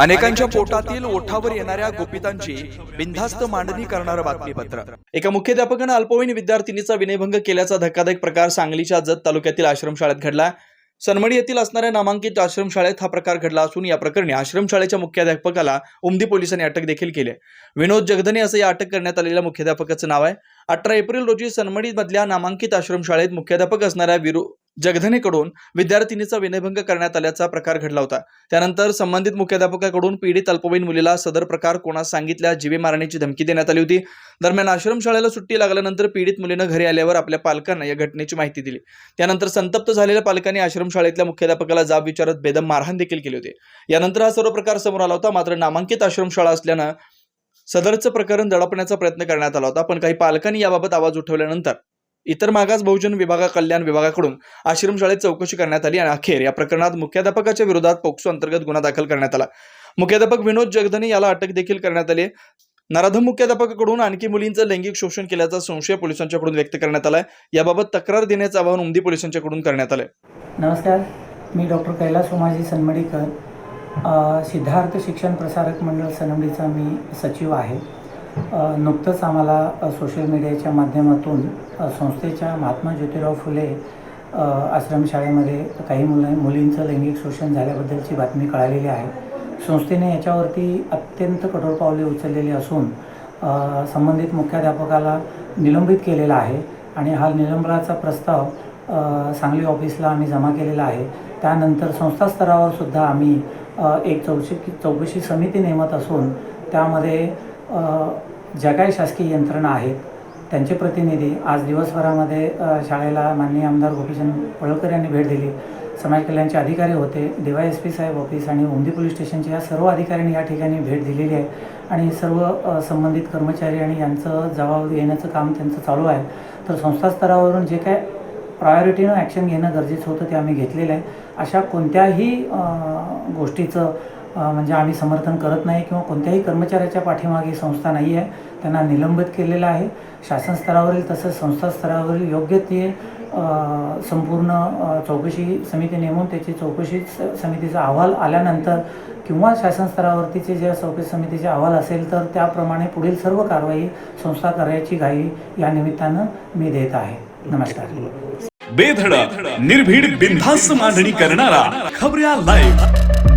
अनेकांच्या पोटातील ओठावर येणाऱ्या गोपितांची बिनधास्त मांडणी करणारं बातमीपत्र. एका मुख्याध्यापकानं अल्पवयीन विद्यार्थिनीचा विनयभंग केल्याचा धक्कादायक प्रकार सांगलीच्या जत तालुक्यातील आश्रमशाळेत घडला. सनमडी येथील असणाऱ्या नामांकित आश्रमशाळेत हा प्रकार घडला असून या प्रकरणी आश्रमशाळेच्या मुख्याध्यापकाला उमदी पोलिसांनी अटक देखील केली. विनोद जगधने असं या अटक करण्यात आलेल्या मुख्याध्यापकाचं नाव आहे. अठरा एप्रिल रोजी सनमडीमधल्या नामांकित आश्रमशाळेत मुख्याध्यापक असणाऱ्या विरू जगधनेकडून विद्यार्थिनीचा विनयभंग करण्यात आल्याचा प्रकार घडला होता. त्यानंतर संबंधित मुख्याध्यापकाकडून पीडित अल्पवयीन मुलीला सदर प्रकार कोणास सांगितल्या जीवे मारण्याची धमकी देण्यात आली होती. दरम्यान आश्रमशाळेला सुट्टी लागल्यानंतर पीडित मुलीनं घरी आल्यावर आपल्या पालकांना या घटनेची माहिती दिली. त्यानंतर संतप्त झालेल्या पालकांनी आश्रमशाळेतल्या मुख्याध्यापकाला जाब विचारत बेदम मारहाण देखील केली होती. यानंतर हा सर्व प्रकार समोर आला होता मात्र नामांकित आश्रमशाळा असल्यानं सदरचं प्रकरण दडपण्याचा प्रयत्न करण्यात आला होता पण काही पालकांनी याबाबत आवाज उठवल्यानंतर इतर मागास बहुजन विभागा कल्याण विभागाकडून आश्रमशाळेत चौकशी करण्यात आली आणि अखेर या प्रकरणात मुख्याध्यापकाच्या विरोधात पोक्सो अंतर्गत गुन्हा दाखल करण्यात आला. मुख्याध्यापक विनोद जगदने याला अटक देखील करण्यात आली नराधम मुख्याध्यापकाकडून आणखी मुलींचं लैंगिक शोषण केल्याचा संशय पोलिसांच्याकडून व्यक्त करण्यात आलाय. याबाबत तक्रार देण्याचं आवाहन उमदी पोलिसांच्याकडून करण्यात आलंय. नमस्कार मी डॉक्टर कैलास उमाजी सनमडीकर सिद्धार्थ शिक्षण प्रसारक मंडळ सनमडीचा मी सचिव आहे. नुकतंच आम्हाला सोशल मीडियाच्या माध्यमातून संस्थेच्या महात्मा ज्योतिराव फुले आश्रमशाळेमध्ये काही मुलं मुलींचं लैंगिक शोषण झाल्याबद्दलची बातमी कळालेली आहे. संस्थेने याच्यावरती अत्यंत कठोर पावले उचललेली असून संबंधित मुख्याध्यापकाला निलंबित केलेला आहे आणि हा निलंबनाचा प्रस्ताव सांगली ऑफिसला आम्ही जमा केलेला आहे. त्यानंतर संस्था स्तरावर सुद्धा आम्ही एक चौकशी चौकशी समिती नेमत असून त्यामध्ये ज्या काही शासकीय यंत्रणा आहेत त्यांचे प्रतिनिधी आज दिवसभरामध्ये शाळेला माननीय आमदार गोपीचंद पळकर यांनी भेट दिली. समाज कल्याणचे अधिकारी होते. डी एस पी साहेब ऑफिस आणि उमदी पोलीस स्टेशनचे या सर्व अधिकाऱ्यांनी या ठिकाणी भेट दिलेली आहे. आणि सर्व संबंधित कर्मचारी आणि यांचं जबाब येण्याचं काम त्यांचं चालू आहे. तर संस्था स्तरावरून जे काय प्रायोरिटीनं ॲक्शन घेणं गरजेचं होतं ते आम्ही घेतलेलं आहे. अशा कोणत्याही गोष्टीचं म्हणजे आम्ही समर्थन करत नाही किंवा कोणत्याही कर्मचाऱ्याच्या पाठीमागे संस्था नाही आहे त्यांना निलंबित केलेलं आहे. शासन स्तरावरील तसंच संस्था स्तरावरील योग्य ते संपूर्ण चौकशी समिती नेमून त्याची चौकशी समितीचा अहवाल आल्यानंतर किंवा शासन स्तरावरतीचे जे चौकशी समितीचे अहवाल असेल तर त्याप्रमाणे पुढील सर्व कारवाई संस्था करायची घाई या निमित्तानं मी देत आहे. नमस्कार. बेधडक निर्भीड बिनधास्त मांडणी करणारा खबऱ्या लाईव्ह